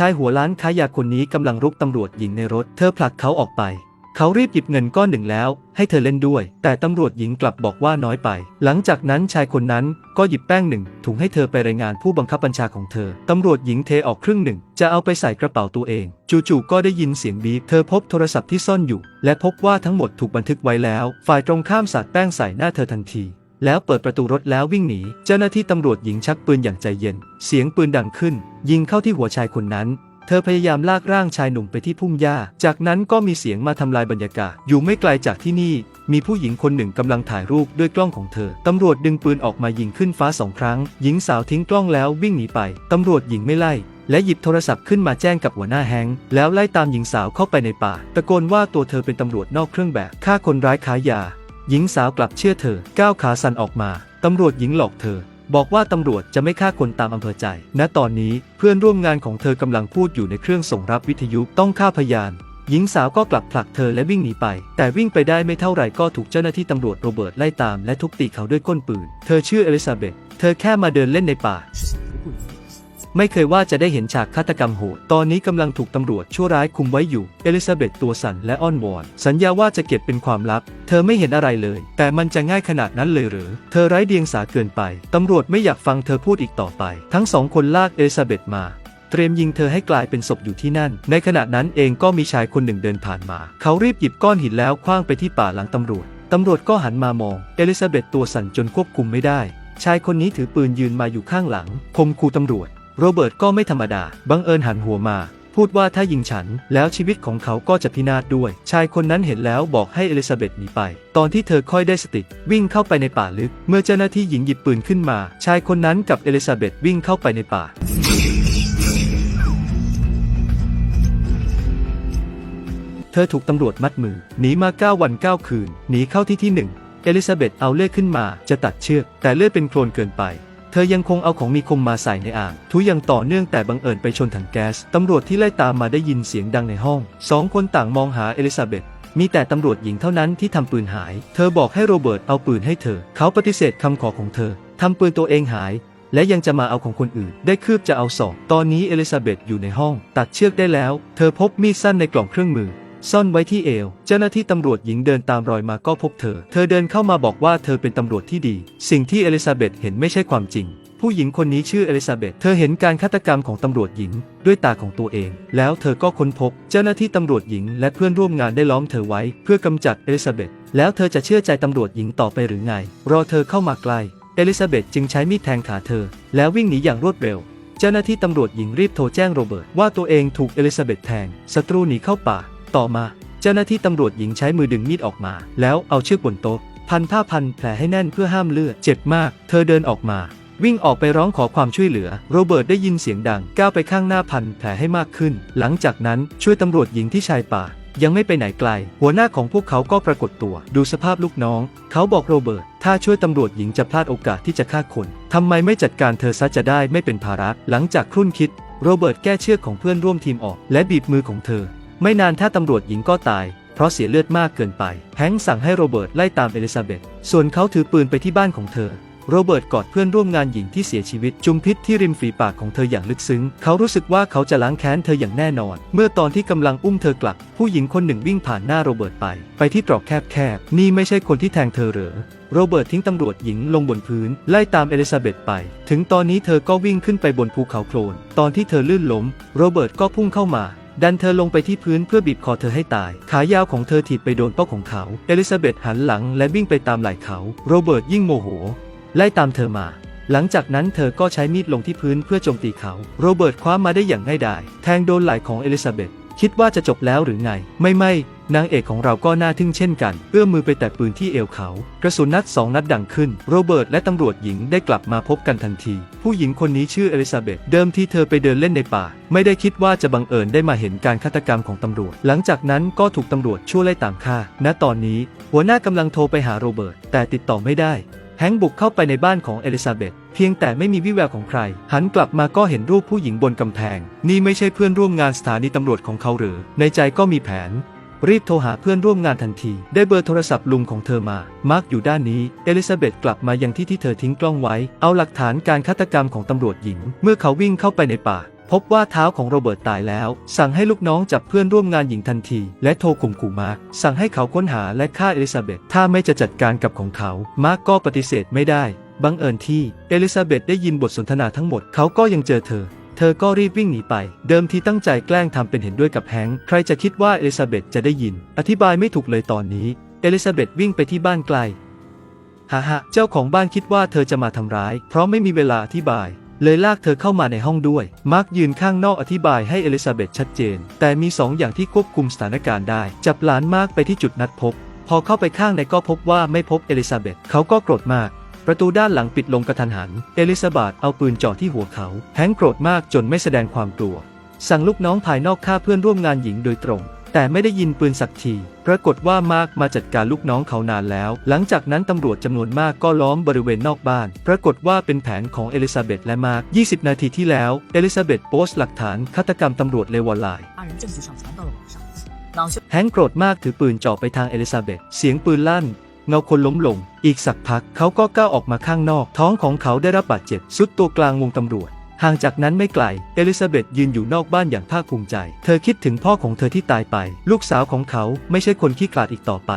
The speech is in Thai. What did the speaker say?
ชายหัวล้านค้ายาคนนี้กำลังรุกตำรวจหญิงในรถ เธอผลักเขาออกไป เขารีบหยิบเงินก้อนหนึ่งแล้ว ให้เธอเล่นด้วย แต่ตำรวจหญิงกลับบอกว่าน้อยไป หลังจากนั้นชายคนนั้นก็หยิบแป้งหนึ่งถุงให้เธอไปรายงานผู้บังคับบัญชาของเธอ ตำรวจหญิงเทออกครึ่งหนึ่ง จะเอาไปใส่กระเป๋าตัวเอง จู่ๆก็ได้ยินเสียงบีบ เธอพบโทรศัพท์ที่ซ่อนอยู่ และพบว่าทั้งหมดถูกบันทึกไว้แล้ว ฝ่ายตรงข้ามสาดแป้งใส่หน้าเธอทันที แล้วเปิดประตูรถแล้ววิ่งหนี เจ้าหน้าที่ตำรวจหญิงชักปืนอย่างใจเย็น เสียงปืนดังขึ้น ยิงเข้าที่หัวชายคนนั้น เธอพยายามลากร่างชายหนุ่มไปที่พุ่มหญ้า จากนั้นก็มีเสียงมาทำลายบรรยากาศ อยู่ไม่ไกลจากที่นี่ มีผู้หญิงคนหนึ่งกำลังถ่ายรูปด้วยกล้องของเธอ ตำรวจดึงปืนออกมายิงขึ้นฟ้าสองครั้ง หญิงสาวทิ้งกล้องแล้ววิ่งหนีไป ตำรวจหญิงไม่ไล่และหยิบโทรศัพท์ขึ้นมาแจ้งกับหัวหน้าแฮงแล้วไล่ตามหญิงสาวเข้าไปในป่า ตะโกนว่าตัวเธอเป็นตำรวจนอกเครื่องแบบฆ่าคนร้ายขายยา หญิงสาวกลับเชื่อเธอ ก้าวขาสั่นออกมา ตำรวจหญิงหลอกเธอ บอกว่าตำรวจจะไม่ฆ่าคนตามอำเภอใจ ณ ตอนนี้เพื่อนร่วมงานของเธอกำลังพูดอยู่ในเครื่องส่งรับวิทยุต้องฆ่าพยาน หญิงสาวก็กลับผลักเธอและวิ่งหนีไป แต่วิ่งไปได้ไม่เท่าไหร่ก็ถูกเจ้าหน้าที่ตำรวจโรเบิร์ตไล่ตามและทุบตีเขาด้วยก้นปืน เธอชื่อเอลิซาเบธ เธอแค่มาเดินเล่นในป่า ไม่เคยว่าจะได้เห็นฉากฆาตกรรมโหด ตอนนี้กำลังถูกตำรวจชั่วร้ายคุมไว้อยู่ เอลิซาเบธตัวสั่นและอ้อนวอน สัญญาว่าจะเก็บเป็นความลับ เธอไม่เห็นอะไรเลย แต่มันจะง่ายขนาดนั้นเลยหรือ เธอไร้เดียงสาเกินไป ตำรวจไม่อยากฟังเธอพูดอีกต่อไป ทั้งสองคนลากเอลิซาเบธมาเตรียมยิงเธอให้กลายเป็นศพอยู่ที่นั่น ในขณะนั้นเองก็มีชายคนหนึ่งเดินผ่านมา เขารีบหยิบก้อนหินแล้วคว้างไปที่ป่าหลังตำรวจ ตำรวจก็หันมามอง เอลิซาเบธตัวสั่นจนควบคุมไม่ได้ ชายคนนี้ถือปืนยืนมาอยู่ข้างหลังคมคูตำรวจ โรเบิร์ตก็ไม่ธรรมดา บังเอิญหันหัวมา พูดว่าถ้ายิงฉัน แล้วชีวิตของเขาก็จะพินาศด้วย ชายคนนั้นเห็นแล้วบอกให้เอลิซาเบธหนีไป ตอนที่เธอค่อยได้สติ วิ่งเข้าไปในป่าลึก เมื่อเจ้าหน้าที่หญิงหยิบปืนขึ้นมา ชายคนนั้นกับเอลิซาเบธวิ่งเข้าไปในป่าเธอถูกตำรวจมัดมือ หนีมา 9 วัน 9 คืน หนีเข้าที่ที่หนึ่งเอลิซาเบธเอาเลือดขึ้นมาจะตัดเชือก แต่เลือดเป็นโคลนเกินไป เธอยังคงเอาของมีคมมาใส่ในอ่าง ทุอย่างต่อเนื่องแต่บังเอิญไปชนถังแก๊สตำรวจที่ไล่ตามมาได้ยินเสียงดังในห้อง สองคนต่างมองหาเอลิซาเบธมีแต่ตำรวจหญิงเท่านั้นที่ทำปืนหาย เธอบอกให้โรเบิร์ตเอาปืนให้เธอ เขาปฏิเสธคำขอของเธอทำปืนตัวเองหาย และยังจะมาเอาของคนอื่น ได้คืบจะเอาศอกตอนนี้เอลิซาเบธอยู่ในห้อง ตัดเชือกได้แล้ว เธอพบมีดสั้นในกล่องเครื่องมือ ซ่อนไว้ที่เอว เจ้าหน้าที่ตำรวจหญิงเดินตามรอยมาก็พบเธอ เธอเดินเข้ามาบอกว่าเธอเป็นตำรวจที่ดี สิ่งที่เอลิซาเบธเห็นไม่ใช่ความจริง ผู้หญิงคนนี้ชื่อเอลิซาเบธเธอเห็นการฆาตกรรมของตำรวจหญิง ด้วยตาของตัวเอง แล้วเธอก็ค้นพบ เจ้าหน้าที่ตำรวจหญิง และเพื่อนร่วมงานได้ล้อมเธอไว้ เพื่อกำจัดเอลิซาเบธแล้วเธอจะเชื่อใจตำรวจหญิงต่อไปหรือไง รอเธอเข้ามาใกล้เอลิซาเบธจึงใช้มีดแทงขาเธอ แล้ววิ่งหนีอย่างรวดเร็ว เจ้าหน้าที่ตำรวจหญิงรีบโทรแจ้งโรเบิร์ตว่าตัวเองถูกเอลิซาเบธแทงศัตรูหนีเข้าป่า ต่อมา เจ้าหน้าที่ตำรวจหญิงใช้มือดึงมีดออกมา แล้วเอาเชือกบนโต๊ะ พันผ้าพันแผลให้แน่นเพื่อห้ามเลือด เจ็บมาก เธอเดินออกมา วิ่งออกไปร้องขอความช่วยเหลือ โรเบิร์ตได้ยินเสียงดัง ก้าวไปข้างหน้าพันแผลให้มากขึ้น หลังจากนั้นช่วยตำรวจหญิงที่ชายป่า ยังไม่ไปไหนไกล หัวหน้าของพวกเขาก็ปรากฏตัว ดูสภาพลูกน้อง เขาบอกโรเบิร์ต ถ้าช่วยตำรวจหญิงจะพลาดโอกาสที่จะฆ่าคน ทำไมไม่จัดการเธอซะจะได้ไม่เป็นภาระ หลังจากครุ่นคิด โรเบิร์ตแก้เชือกของเพื่อนร่วมทีมออก และบีบมือของเธอ ไม่นานถ้าตำรวจหญิงก็ตาย เพราะเสียเลือดมากเกินไป แฮงสั่งให้โรเบิร์ตไล่ตามเอลิซาเบธส่วนเขาถือปืนไปที่บ้านของเธอ โรเบิร์ตกอดเพื่อนร่วมงานหญิงที่เสียชีวิต จุมพิษที่ริมฝีปากของเธออย่างลึกซึ้ง เขารู้สึกว่าเขาจะล้างแค้นเธออย่างแน่นอน เมื่อตอนที่กำลังอุ้มเธอกลับ ผู้หญิงคนหนึ่งวิ่งผ่านหน้าโรเบิร์ตไป ไปที่ตรอกแคบๆนี่ไม่ใช่คนที่แทงเธอเหรอโรเบิร์ตทิ้งตำรวจหญิงลงบนพื้น ไล่ตามเอลิซาเบธไป ถึงตอนนี้เธอก็วิ่งขึ้นไปบนภูเขาโคลน ตอนที่เธอลื่นล้ม โรเบิร์ตก็พุ่งเข้ามา ดันเธอลงไปที่พื้นเพื่อบีบคอเธอให้ตาย ขายาวของเธอถีบไปโดนเป้าของเขา เอลิซาเบธหันหลังและวิ่งไปตามไหล่เขา โรเบิร์ตยิ่งโมโห ไล่ตามเธอมา หลังจากนั้นเธอก็ใช้มีดลงที่พื้นเพื่อโจมตีเขา โรเบิร์ตคว้ามาได้อย่างง่ายดาย แทงโดนไหล่ของเอลิซาเบธคิดว่าจะจบแล้วหรือไง ไม่ไม่ นางเอกของเราก็น่าทึ่งเช่นกัน เอื้อมมือไปแตะปืนที่เอวเขา กระสุนนัดสองนัดดังขึ้น โรเบิร์ตและตำรวจหญิงได้กลับมาพบกันทันที ผู้หญิงคนนี้ชื่อเอลิซาเบธเดิมที่เธอไปเดินเล่นในป่า ไม่ได้คิดว่าจะบังเอิญได้มาเห็นการฆาตกรรมของตำรวจ หลังจากนั้นก็ถูกตำรวจช่วยไล่ตามฆ่า ณ ตอนนี้ หัวหน้ากำลังโทรไปหาโรเบิร์ตแต่ติดต่อไม่ได้แฮงค์บุกเข้าไปในบ้านของเอลิซาเบธเพียงแต่ไม่มีวิแววของใคร หันกลับมาก็เห็นรูปผู้หญิงบนกำแพง นี่ไม่ใช่เพื่อนร่วมงานสถานีตำรวจของเขาหรือ ในใจก็มีแผน รีบโทรหาเพื่อนร่วมงานทันที ได้เบอร์โทรศัพท์ลุงของเธอมา มาร์กอยู่ด้านนี้ เอลิซาเบธกลับมายังที่ที่เธอทิ้งกล้องไว้ เอาหลักฐานการฆาตกรรมของตำรวจหญิง เมื่อเขาวิ่งเข้าไปในป่า พบว่าเท้าของโรเบิร์ตตายแล้ว สั่งให้ลูกน้องจับเพื่อนร่วมงานหญิงทันที และโทรข่มขู่มาร์คสั่งให้เขาค้นหาและฆ่าเอลิซาเบธถ้าไม่จะจัดการกับของเขา มาร์คก็ปฏิเสธไม่ได้ บังเอิญที่เอลิซาเบธได้ยินบทสนทนาทั้งหมด เขาก็ยังเจอเธอ เธอก็รีบวิ่งหนีไป เดิมทีตั้งใจแกล้งทำเป็นเห็นด้วยกับแฮงค์ใครจะคิดว่าเอลิซาเบธจะได้ยิน อธิบายไม่ถูกเลยตอนนี้ เอลิซาเบธวิ่งไปที่บ้านไกลฮ่าฮ่าเจ้าของบ้านคิดว่าเธอจะมาทำร้าย เพราะไม่มีเวลาอธิบาย เลยลากเธอเข้ามาในห้องด้วย มาร์กยืนข้างนอกอธิบายให้เอลิซาเบธชัดเจน แต่มีสองอย่างที่ควบคุมสถานการณ์ได้ จับหลานมาร์กไปที่จุดนัดพบ พอเข้าไปข้างในก็พบว่าไม่พบเอลิซาเบธเขาก็โกรธมาก ประตูด้านหลังปิดลงกระทันหัน เอลิซาเบธเอาปืนเจาะที่หัวเขา แฮงโกรธมากจนไม่แสดงความกลัว สั่งลูกน้องภายนอกฆ่าเพื่อนร่วมงานหญิงโดยตรง แต่ไม่ได้ยินปืนสักที ปรากฏว่ามากมาจัดการลูกน้องเขานานแล้ว หลังจากนั้นตำรวจจำนวนมากก็ล้อมบริเวณนอกบ้าน ปรากฏว่าเป็นแผนของเอลิซาเบธและมาก 20 นาทีที่แล้ว เอลิซาเบธโพสต์หลักฐานฆาตกรรมตำรวจเลวอลายแฮงโกรธมากถือปืนจ่อไปทางเอลิซาเบธเสียงปืนลั่น เงาคนล้มลง อีกสักพักเขาก็ก้าวออกมาข้างนอก ท้องของเขาได้รับบาดเจ็บสุดตัวกลางวงตำรวจ ห่างจากนั้นไม่ไกล เอลิซาเบธยืนอยู่นอกบ้านอย่างภาคภูมิใจ เธอคิดถึงพ่อของเธอที่ตายไป ลูกสาวของเขาไม่ใช่คนขี้ขลาดอีกต่อไป